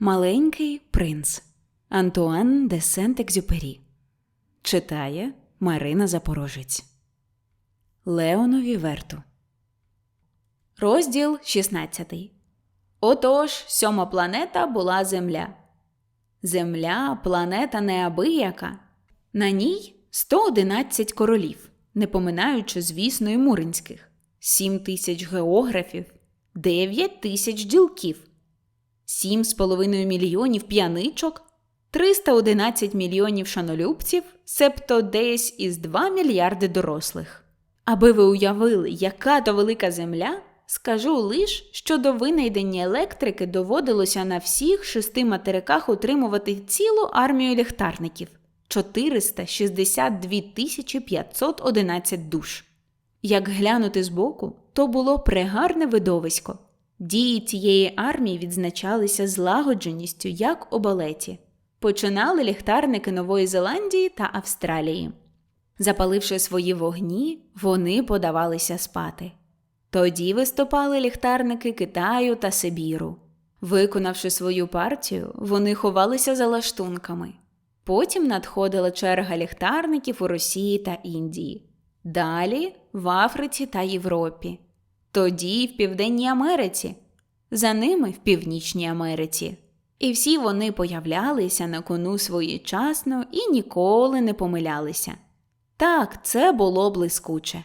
Маленький принц. Антуан де Сент-Екзюпері. Читає Марина Запорожець. Леонові Верту. Розділ 16 Отож, сьома планета була Земля. Земля планета неабияка. На ній 111 королів, не поминаючи, звісно, і муринських, 7 тисяч географів, 9 тисяч ділків, 7,5 мільйонів п'яничок, 311 мільйонів шанолюбців, себто десь із 2 мільярди дорослих. Аби ви уявили, яка то велика земля, скажу лиш, що до винайдення електрики доводилося на всіх шести материках утримувати цілу армію ліхтарників 462 тисячі 511 душ. Як глянути збоку, то було прегарне видовисько. Дії цієї армії відзначалися злагодженістю, як у балеті. Починали ліхтарники Нової Зеландії та Австралії. Запаливши свої вогні, вони подавалися спати. Тоді виступали ліхтарники Китаю та Сибіру. Виконавши свою партію, вони ховалися за лаштунками. Потім надходила черга ліхтарників у Росії та Індії, далі в Африці та Європі, тоді в Південній Америці, за ними в Північній Америці. І всі вони появлялися на кону своєчасно і ніколи не помилялися. Так, це було блискуче.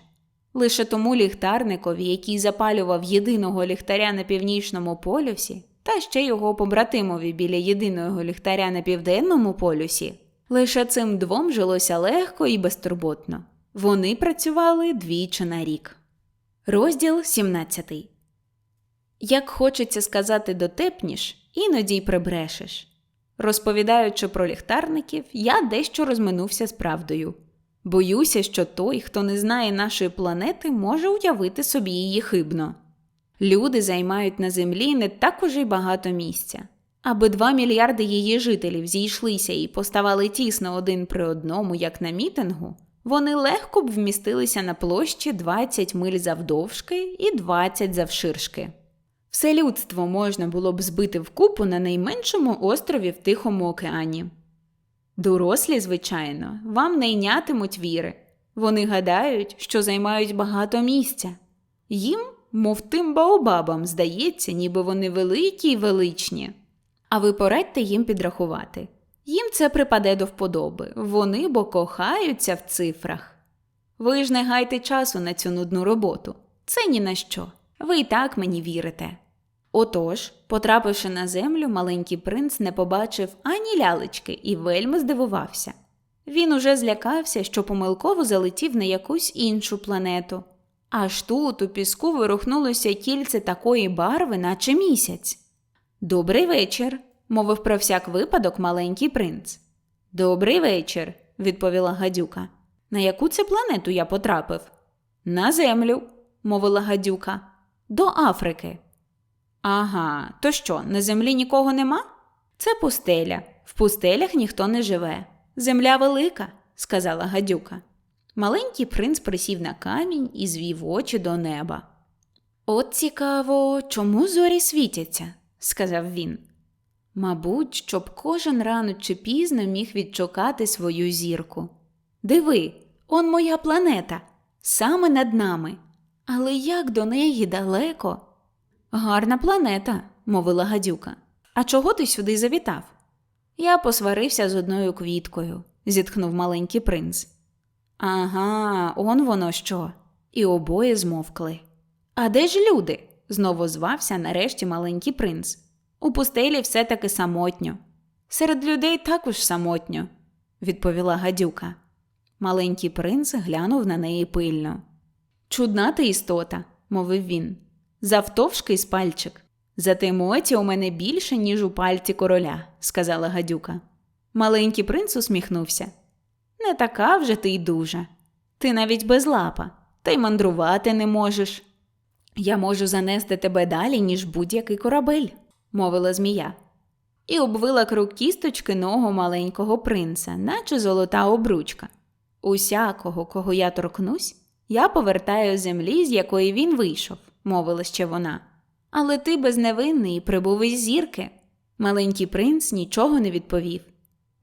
Лише тому ліхтарникові, який запалював єдиного ліхтаря на північному полюсі, та ще його побратимові біля єдиного ліхтаря на південному полюсі, лише цим двом жилося легко і безтурботно. Вони працювали двічі на рік. Розділ 17 Як хочеться сказати дотепніш, іноді й прибрешеш. Розповідаючи про ліхтарників, я дещо розминувся з правдою. Боюся, що той, хто не знає нашої планети, може уявити собі її хибно. Люди займають на землі не так уже й багато місця. Аби два мільярди її жителів зійшлися і поставали тісно один при одному, як на мітингу, вони легко б вмістилися на площі 20 миль завдовжки і 20 завширшки. Все людство можна було б збити вкупу на найменшому острові в Тихому океані. Дорослі, звичайно, вам не йнятимуть віри. Вони гадають, що займають багато місця. Їм, мов тим баобабам, здається, ніби вони великі й величні. А ви порадьте їм підрахувати. Їм це припаде до вподоби, вони бо кохаються в цифрах. Ви ж не гайте часу на цю нудну роботу. Це ні на що. Ви й так мені вірите. Отож, потрапивши на землю, маленький принц не побачив ані лялечки і вельми здивувався. Він уже злякався, що помилково залетів на якусь іншу планету. Аж тут у піску вирухнулося кільце такої барви, наче місяць. Добрий вечір, мовив про всяк випадок маленький принц. Добрий вечір, відповіла гадюка. На яку це планету я потрапив? На землю, мовила гадюка. До Африки. Ага, то що, на землі нікого нема? Це пустеля. В пустелях ніхто не живе. Земля велика, сказала гадюка. Маленький принц присів на камінь і звів очі до неба. От цікаво, чому зорі світяться, сказав він. Мабуть, щоб кожен рано чи пізно міг відшукати свою зірку. Диви, он моя планета, саме над нами. Але як до неї далеко? Гарна планета, мовила гадюка. А чого ти сюди завітав? Я посварився з одною квіткою, зітхнув маленький принц. Ага, он воно що. І обоє змовкли. А де ж люди? знову звався нарешті маленький принц. У пустелі все таки самотньо. Серед людей також самотньо, відповіла гадюка. Маленький принц глянув на неї пильно. Чудна ти істота, мовив він завтовшки з пальчик. Зате емоцій у мене більше, ніж у пальці короля, сказала гадюка. Маленький принц усміхнувся. Не така вже ти й дуже. Ти навіть без лапа, та й мандрувати не можеш. Я можу занести тебе далі, ніж будь-який корабель, мовила змія, і обвила круг кісточки ногу маленького принца, наче золота обручка. Усякого, кого я торкнусь, я повертаю землі, з якої він вийшов мовила ще вона. Але ти безневинний прибув із зірки. Маленький принц нічого не відповів.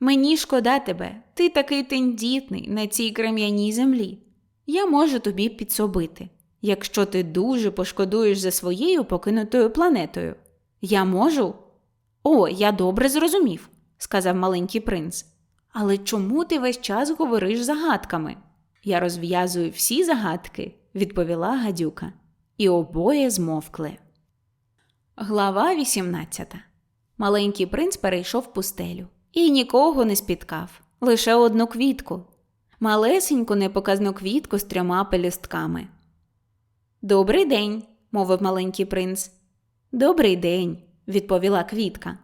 Мені шкода тебе, ти такий тендітний на цій крем'яній землі. Я можу тобі підсобити, якщо ти дуже пошкодуєш за своєю покинутою планетою. Я можу? О, я добре зрозумів, сказав маленький принц. Але чому ти весь час говориш загадками? Я розв'язую всі загадки, відповіла гадюка, і обоє змовкли. Глава 18 Маленький принц перейшов пустелю і нікого не спіткав, лише одну квітку, малесеньку непоказну квітку з трьома пелюстками. Добрий день, мовив маленький принц. Добрий день, відповіла квітка.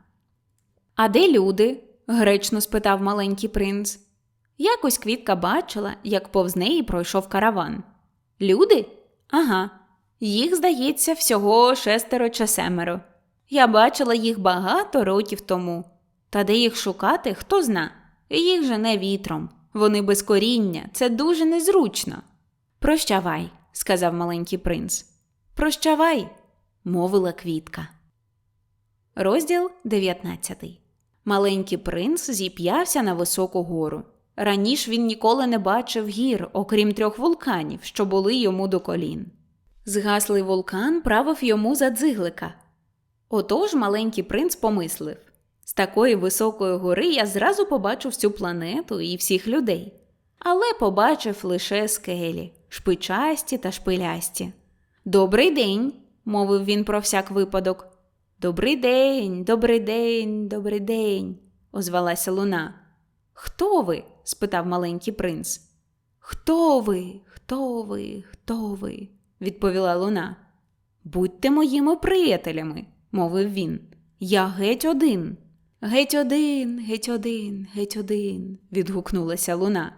А де люди? гречно спитав маленький принц. Якось квітка бачила, як повз неї пройшов караван. Люди? Ага. Їх, здається, всього шестеро чи семеро. Я бачила їх багато років тому. Та де їх шукати, хто зна. Їх жене вітром. Вони без коріння, це дуже незручно. Прощавай, сказав маленький принц. Прощавай, мовила квітка. Розділ 19 Маленький принц зіп'явся на високу гору. Раніше він ніколи не бачив гір, окрім трьох вулканів, що були йому до колін. Згаслий вулкан правив йому за дзиглика. Отож маленький принц помислив з такої високої гори я зразу побачу всю планету і всіх людей, але побачив лише скелі, шпичасті та шпилясті. Добрий день, мовив він про всяк випадок. Добрий день, добрий день, добрий день, озвалася луна. Хто ви? спитав маленький принц. Хто ви? Хто ви? Хто ви? відповіла луна. Будьте моїми приятелями, мовив він. Я геть один. Геть один, геть один, геть один, відгукнулася луна.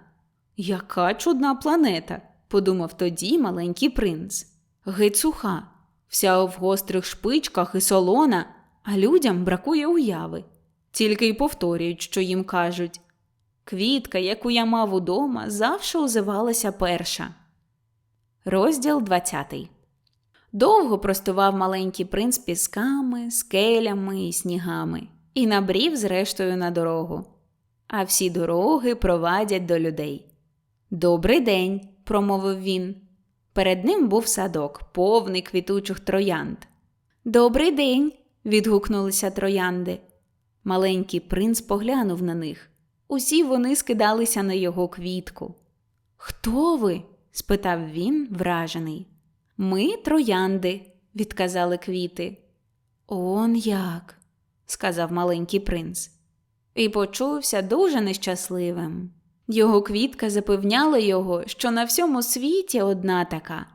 Яка чудна планета, подумав тоді маленький принц. Геть суха, вся в гострих шпичках і солона, а людям бракує уяви. Тільки й повторюють, що їм кажуть. Квітка, яку я мав удома, завше озивалася перша. Розділ 20 Довго простував маленький принц пісками, скелями і снігами і набрів зрештою на дорогу. А всі дороги провадять до людей. Добрий день, промовив він. Перед ним був садок, повний квітучих троянд. Добрий день. відгукнулися троянди. Маленький принц поглянув на них. Усі вони скидалися на його квітку. Хто ви? спитав він, вражений. Ми троянди, відказали квіти. Он як сказав маленький принц, і почувся дуже нещасливим. Його квітка запевняла його, що на всьому світі одна така,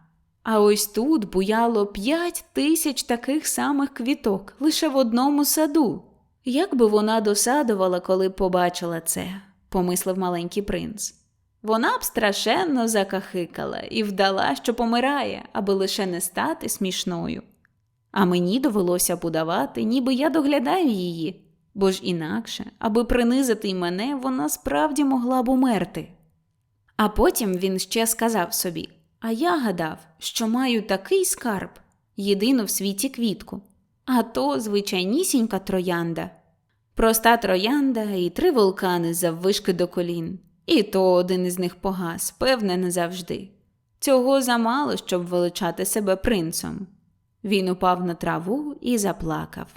а ось тут буяло п'ять тисяч таких самих квіток лише в одному саду. Як би вона досадувала, коли б побачила це, помислив маленький принц. Вона б страшенно закахикала і вдала, що помирає, аби лише не стати смішною. А мені довелося б удавати, ніби я доглядаю її, бо ж інакше, аби принизити й мене, вона справді могла б умерти. А потім він ще сказав собі А я гадав, що маю такий скарб, єдину в світі квітку, а то звичайнісінька троянда. Проста троянда і три вулкани заввишки до колін, і то один із них погас, певне, не завжди. Цього замало, щоб величати себе принцем. Він упав на траву і заплакав.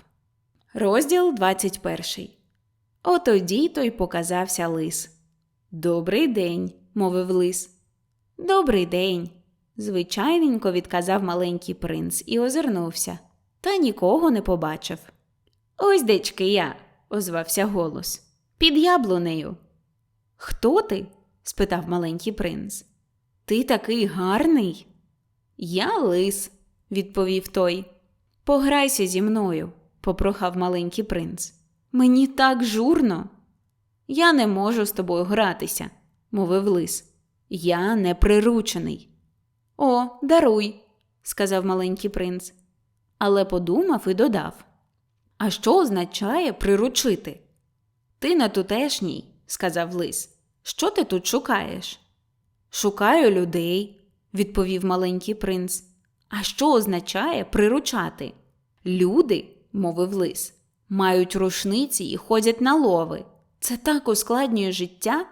Розділ 21 Отоді той показався лис. Добрий день, мовив лис. Добрий день. Звичайненько відказав маленький принц і озирнувся, та нікого не побачив. Ось дечки я, озвався голос. Під яблунею. Хто ти? спитав маленький принц. Ти такий гарний? Я лис, відповів той. Пограйся зі мною, попрохав маленький принц. Мені так журно. Я не можу з тобою гратися, мовив лис. Я не приручений. О, даруй, сказав маленький принц. Але подумав і додав. А що означає приручити? Ти на тутешній, сказав лис. Що ти тут шукаєш? Шукаю людей, відповів маленький принц. А що означає приручати? Люди, мовив лис, мають рушниці і ходять на лови. Це так ускладнює життя.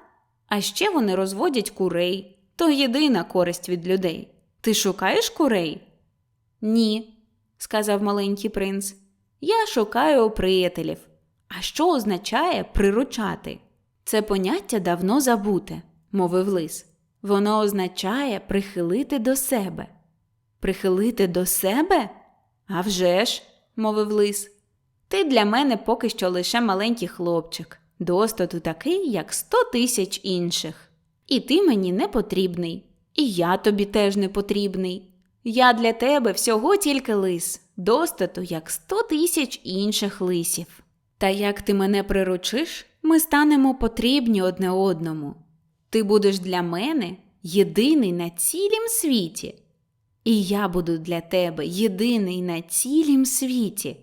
А ще вони розводять курей. То єдина користь від людей. Ти шукаєш курей? Ні, сказав маленький принц. Я шукаю приятелів. А що означає приручати? Це поняття давно забуте, мовив лис. Воно означає прихилити до себе. Прихилити до себе? «А вже ж», – мовив лис. Ти для мене поки що лише маленький хлопчик, достату такий, як сто тисяч інших. І ти мені не потрібний, і я тобі теж не потрібний. Я для тебе всього тільки лис, достату, як сто тисяч інших лисів. Та як ти мене приручиш, ми станемо потрібні одне одному. Ти будеш для мене єдиний на цілім світі. І я буду для тебе єдиний на цілім світі.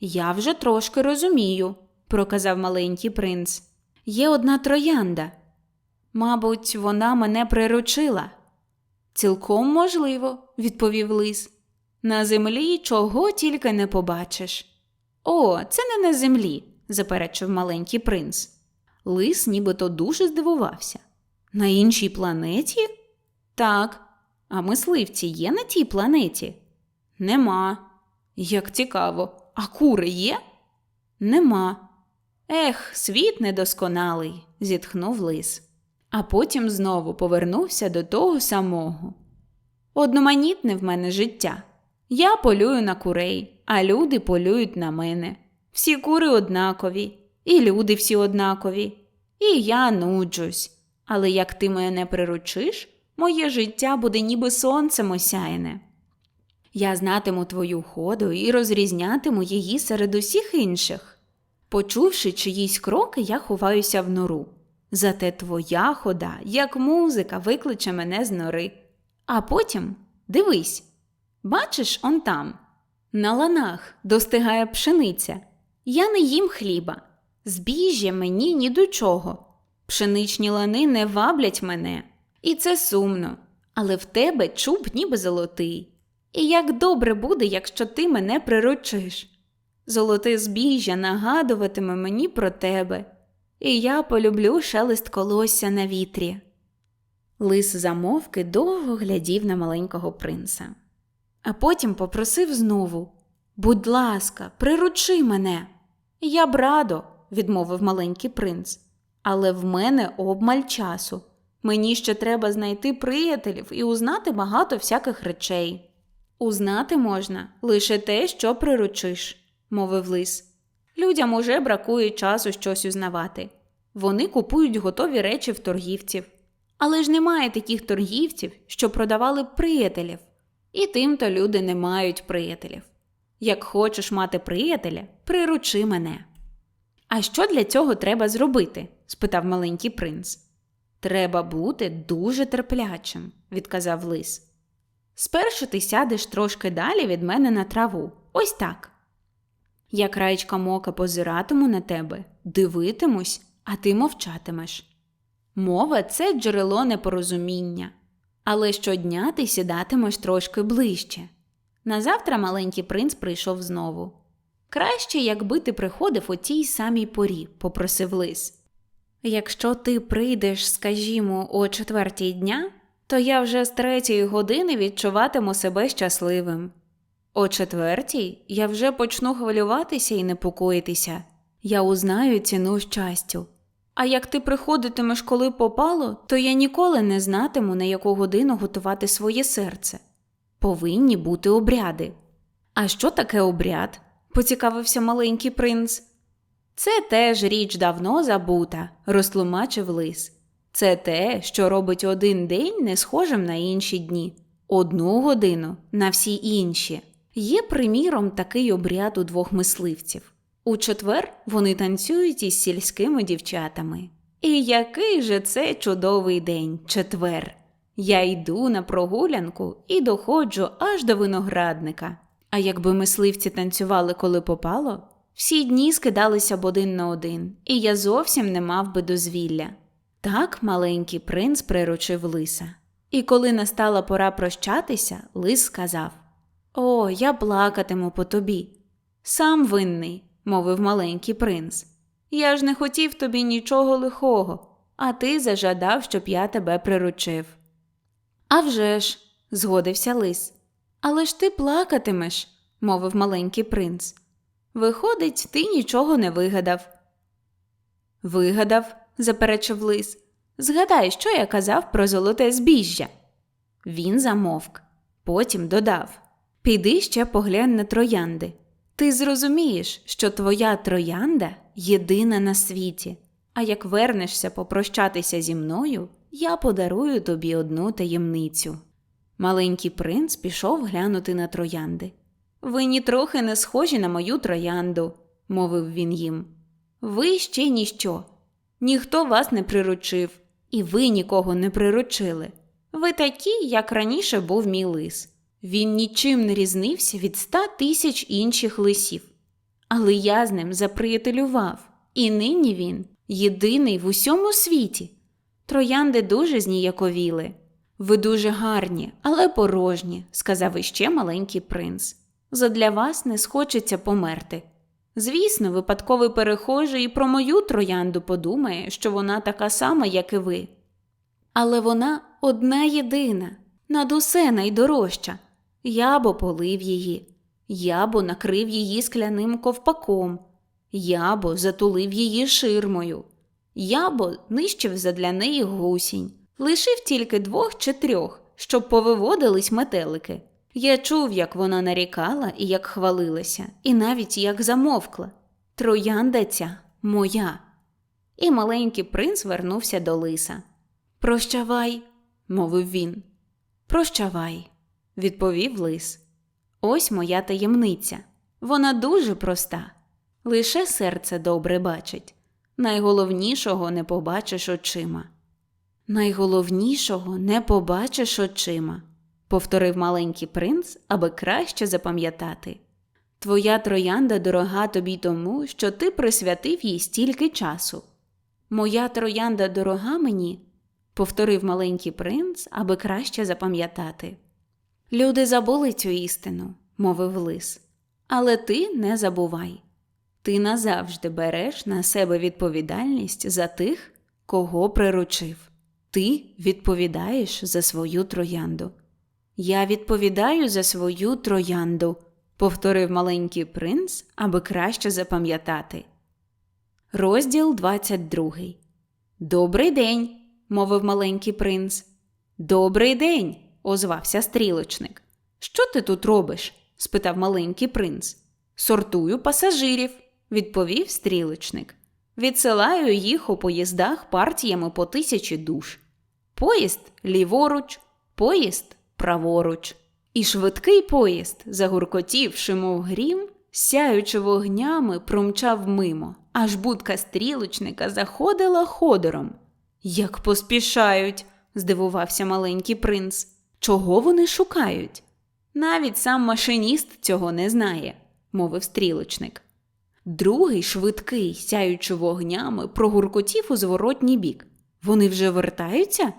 Я вже трошки розумію, проказав маленький принц. Є одна троянда. Мабуть, вона мене приручила. Цілком можливо, відповів лис. На землі чого тільки не побачиш. О, це не на землі, заперечив маленький принц. Лис нібито дуже здивувався. На іншій планеті? Так. А мисливці є на тій планеті? Нема. Як цікаво. А кури є? Нема. Ех, світ недосконалий, зітхнув лис. А потім знову повернувся до того самого. Одноманітне в мене життя. Я полюю на курей, а люди полюють на мене. Всі кури однакові, і люди всі однакові. І я нуджусь. Але як ти мене приручиш, моє життя буде ніби сонцем осяяне. Я знатиму твою ходу і розрізнятиму її серед усіх інших. Почувши чиїсь кроки, я ховаюся в нору. Зате твоя хода, як музика, викличе мене з нори. А потім дивись бачиш он там. На ланах достигає пшениця. Я не їм хліба. Збіжжя мені ні до чого. Пшеничні лани не ваблять мене, і це сумно, але в тебе чуб ніби золотий. І як добре буде, якщо ти мене приручиш. Золоте збіжжя нагадуватиме мені про тебе, і я полюблю шелест колосся на вітрі. Лис замовки довго глядів на маленького принца, а потім попросив знову Будь ласка, приручи мене. Я б радо, відмовив маленький принц, але в мене обмаль часу. Мені ще треба знайти приятелів і узнати багато всяких речей. Узнати можна лише те, що приручиш, мовив лис. Людям уже бракує часу щось узнавати. Вони купують готові речі в торгівців. Але ж немає таких торгівців, що продавали приятелів. І тим-то люди не мають приятелів. Як хочеш мати приятеля, приручи мене. А що для цього треба зробити? спитав маленький принц. Треба бути дуже терплячим, відказав лис. Спершу ти сядеш трошки далі від мене на траву. Ось так. Я краєчка мока позиратиму на тебе, дивитимусь, а ти мовчатимеш. Мова це джерело непорозуміння, але щодня ти сідатимеш трошки ближче. Назавтра маленький принц прийшов знову. Краще, якби ти приходив у тій самій порі, попросив лис. Якщо ти прийдеш, скажімо, о четвертій дня, то я вже з третьої години відчуватиму себе щасливим. О четвертій я вже почну хвилюватися і непокоїтися. Я узнаю ціну щастю. А як ти приходитимеш, коли попало, то я ніколи не знатиму, на яку годину готувати своє серце. Повинні бути обряди. А що таке обряд? поцікавився маленький принц. Це теж річ давно забута, розтлумачив лис. Це те, що робить один день не схожим на інші дні, одну годину на всі інші. Є, приміром, такий обряд у двох мисливців. У четвер вони танцюють із сільськими дівчатами. І який же це чудовий день, четвер. Я йду на прогулянку і доходжу аж до виноградника. А якби мисливці танцювали, коли попало, всі дні скидалися б один на один, і я зовсім не мав би дозвілля. Так маленький принц приручив лиса. І коли настала пора прощатися, лис сказав О, я плакатиму по тобі. Сам винний. мовив маленький принц. Я ж не хотів тобі нічого лихого, а ти зажадав, щоб я тебе приручив. «А вже ж», – згодився лис. Але ж ти плакатимеш, мовив маленький принц. Виходить, ти нічого не вигадав. Вигадав, заперечив лис. Згадай, що я казав про золоте збіжжя. Він замовк, потім додав Піди ще поглянь на троянди. Ти зрозумієш, що твоя троянда єдина на світі, а як вернешся попрощатися зі мною, я подарую тобі одну таємницю. Маленький принц пішов глянути на троянди. Ви нітрохи не схожі на мою троянду, мовив він їм. Ви ще ніщо. Ніхто вас не приручив, і ви нікого не приручили. Ви такі, як раніше був мій лис. Він нічим не різнився від ста тисяч інших лисів. Але я з ним заприятелював, і нині він єдиний в усьому світі. Троянди дуже зніяковіли. Ви дуже гарні, але порожні, сказав іще маленький принц. Задля вас не схочеться померти. Звісно, випадковий перехожий і про мою троянду подумає, що вона така сама, як і ви. Але вона одна єдина, над усе найдорожча. Я бо полив її, я бо накрив її скляним ковпаком, я бо затулив її ширмою, я бо нищив задля неї гусінь, лишив тільки двох чи трьох, щоб повиводились метелики. Я чув, як вона нарікала і як хвалилася, і навіть як замовкла. Троянда ця моя. І маленький принц вернувся до лиса. Прощавай, мовив він. Прощавай, відповів лис. Ось моя таємниця. Вона дуже проста. Лише серце добре бачить. Найголовнішого не побачиш очима. Найголовнішого не побачиш очима, повторив маленький принц, аби краще запам'ятати. Твоя троянда дорога тобі тому, що ти присвятив їй стільки часу. Моя троянда дорога мені, повторив маленький принц, аби краще запам'ятати. Люди забули цю істину, мовив лис, але ти не забувай. Ти назавжди береш на себе відповідальність за тих, кого приручив. Ти відповідаєш за свою троянду. Я відповідаю за свою троянду, повторив маленький принц, аби краще запам'ятати. Розділ 22 Добрий день, мовив маленький принц. Добрий день, озвався стрілочник. Що ти тут робиш? спитав маленький принц. Сортую пасажирів, відповів стрілочник. Відсилаю їх у поїздах партіями по тисячі душ. Поїзд ліворуч, поїзд праворуч. І швидкий поїзд, загуркотівши, мов грім, сяючи вогнями, промчав мимо, аж будка стрілочника заходила ходором. Як поспішають, здивувався маленький принц. Чого вони шукають? Навіть сам машиніст цього не знає, мовив стрілочник. Другий, швидкий, сяючи вогнями, прогуркотів у зворотній бік. Вони вже вертаються?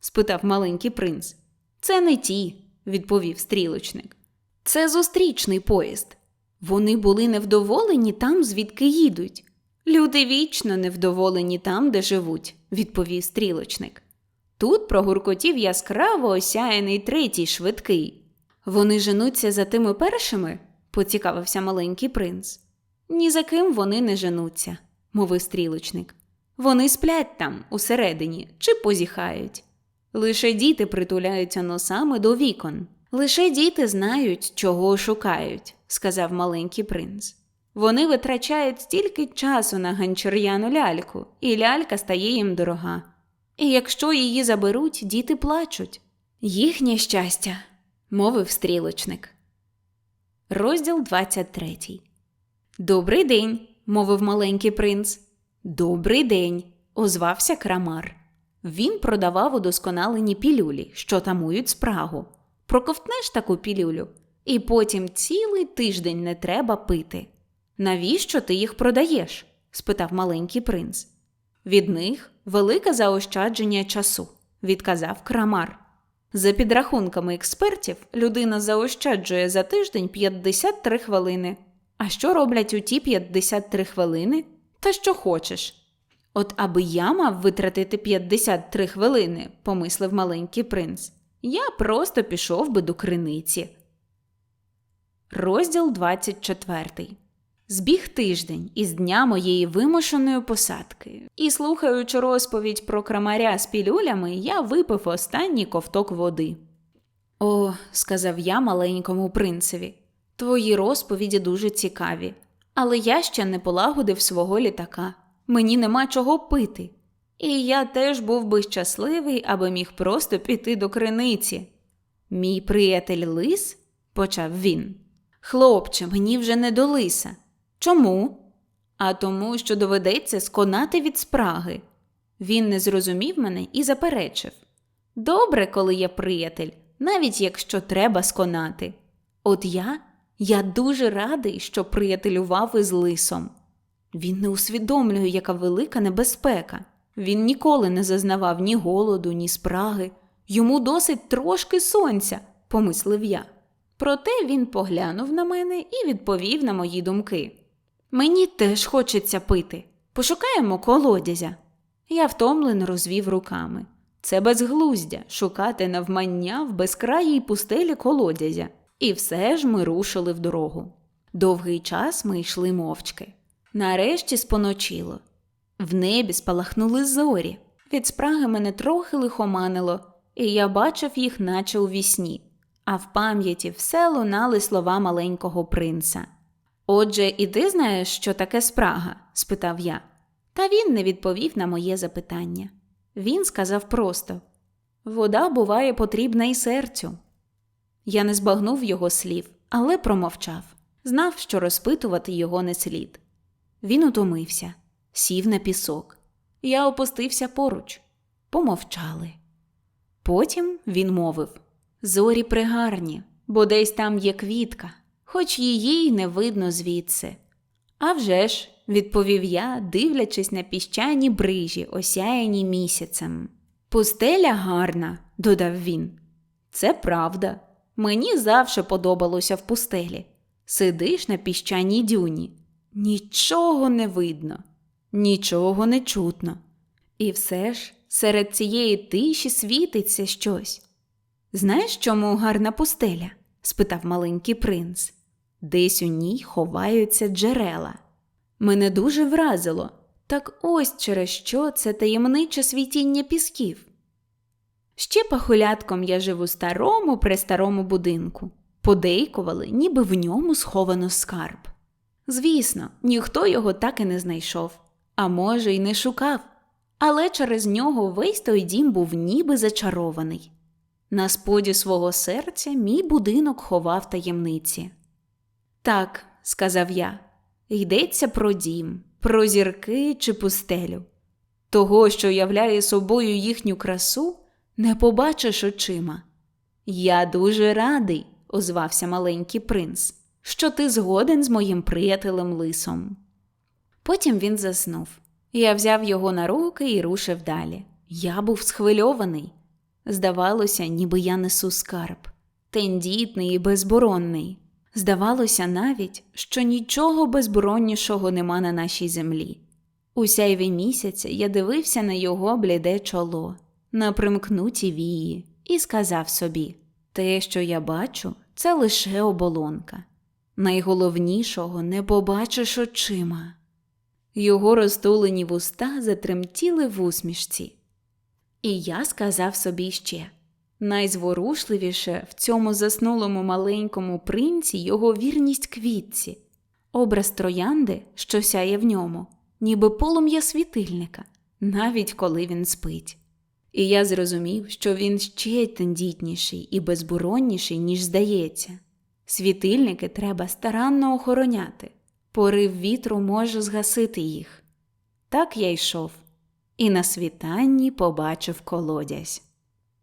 спитав маленький принц. Це не ті, відповів стрілочник. Це зустрічний поїзд. Вони були невдоволені там, звідки їдуть. Люди вічно невдоволені там, де живуть, відповів стрілочник. Тут прогуркотів яскраво осяяний третій швидкий. Вони женуться за тими першими? поцікавився маленький принц. Ні за ким вони не женуться, мовив стрілочник. Вони сплять там, усередині, чи позіхають. Лише діти притуляються носами до вікон. Лише діти знають, чого шукають, сказав маленький принц. Вони витрачають стільки часу на ганчір'яну ляльку, і лялька стає їм дорога. І якщо її заберуть, діти плачуть. Їхнє щастя, мовив стрілочник. Розділ 23 Добрий день, мовив маленький принц. Добрий день, озвався крамар. Він продавав удосконалені пілюлі, що тамують спрагу. Проковтнеш таку пілюлю, і потім цілий тиждень не треба пити. Навіщо ти їх продаєш? спитав маленький принц. Від них велике заощадження часу, відказав крамар. За підрахунками експертів, людина заощаджує за тиждень 53 хвилини. А що роблять у ті 53 хвилини? Та що хочеш. От аби я мав витратити 53 хвилини, помислив маленький принц, я просто пішов би до криниці. Розділ 24 Збіг тиждень із дня моєї вимушеної посадки, і, слухаючи розповідь про крамаря з пілюлями, я випив останній ковток води. О, сказав я маленькому принцеві, твої розповіді дуже цікаві, але я ще не полагодив свого літака. Мені нема чого пити. І я теж був би щасливий, аби міг просто піти до криниці. Мій приятель лис, почав він. Хлопче, мені вже не до лиса. Чому? А тому, що доведеться сконати від спраги. Він не зрозумів мене і заперечив Добре, коли є приятель, навіть якщо треба сконати. От я, я дуже радий, що приятелював із лисом. Він не усвідомлює, яка велика небезпека. Він ніколи не зазнавав ні голоду, ні спраги. Йому досить трошки сонця, помислив я. Проте він поглянув на мене і відповів на мої думки. Мені теж хочеться пити. Пошукаємо колодязя. Я втомлено розвів руками. Це безглуздя шукати навмання в безкраїй пустелі колодязя. І все ж ми рушили в дорогу. Довгий час ми йшли мовчки. Нарешті споночило. В небі спалахнули зорі. Від спраги мене трохи лихоманило, і я бачив їх, наче у вісні, а в пам'яті все лунали слова маленького принца. Отже, і ти знаєш, що таке спрага? спитав я. Та він не відповів на моє запитання. Він сказав просто вода буває потрібна і серцю. Я не збагнув його слів, але промовчав, знав, що розпитувати його не слід. Він утомився, сів на пісок. Я опустився поруч, помовчали. Потім він мовив Зорі пригарні, бо десь там є квітка, хоч її й не видно звідси. «А вже ж», – відповів я, дивлячись на піщані брижі, осяяні місяцем. Пустеля гарна, додав він. Це правда. Мені завше подобалося в пустелі. Сидиш на піщаній дюні. Нічого не видно, нічого не чутно. І все ж серед цієї тиші світиться щось. Знаєш, чому гарна пустеля? спитав маленький принц. Десь у ній ховаються джерела. Мене дуже вразило, так ось через що це таємниче світіння пісків. Ще пахулятком я жив у старому престарому будинку. Подейкували, ніби в ньому сховано скарб. Звісно, ніхто його так і не знайшов, а може, й не шукав, але через нього весь той дім був ніби зачарований. На споді свого серця мій будинок ховав таємниці. Так, сказав я, йдеться про дім, про зірки чи пустелю. Того, що являє собою їхню красу, не побачиш очима. Я дуже радий, озвався маленький принц що ти згоден з моїм приятелем лисом. Потім він заснув. Я взяв його на руки і рушив далі. Я був схвильований. Здавалося, ніби я несу скарб, тендітний і безборонний. Здавалося навіть, що нічого безбороннішого нема на нашій землі. У сяйві місяця я дивився на його бліде чоло, на примкнуті вії, і сказав собі: те, що я бачу, це лише оболонка найголовнішого не побачиш очима. Його розтулені вуста затремтіли в усмішці. І я сказав собі ще найзворушливіше в цьому заснулому маленькому принці його вірність квітці, образ троянди, що сяє в ньому, ніби полум'я світильника, навіть коли він спить. І я зрозумів, що він ще тендітніший і безборонніший, ніж здається. Світильники треба старанно охороняти, порив вітру може згасити їх. Так я йшов, і на світанні побачив колодязь.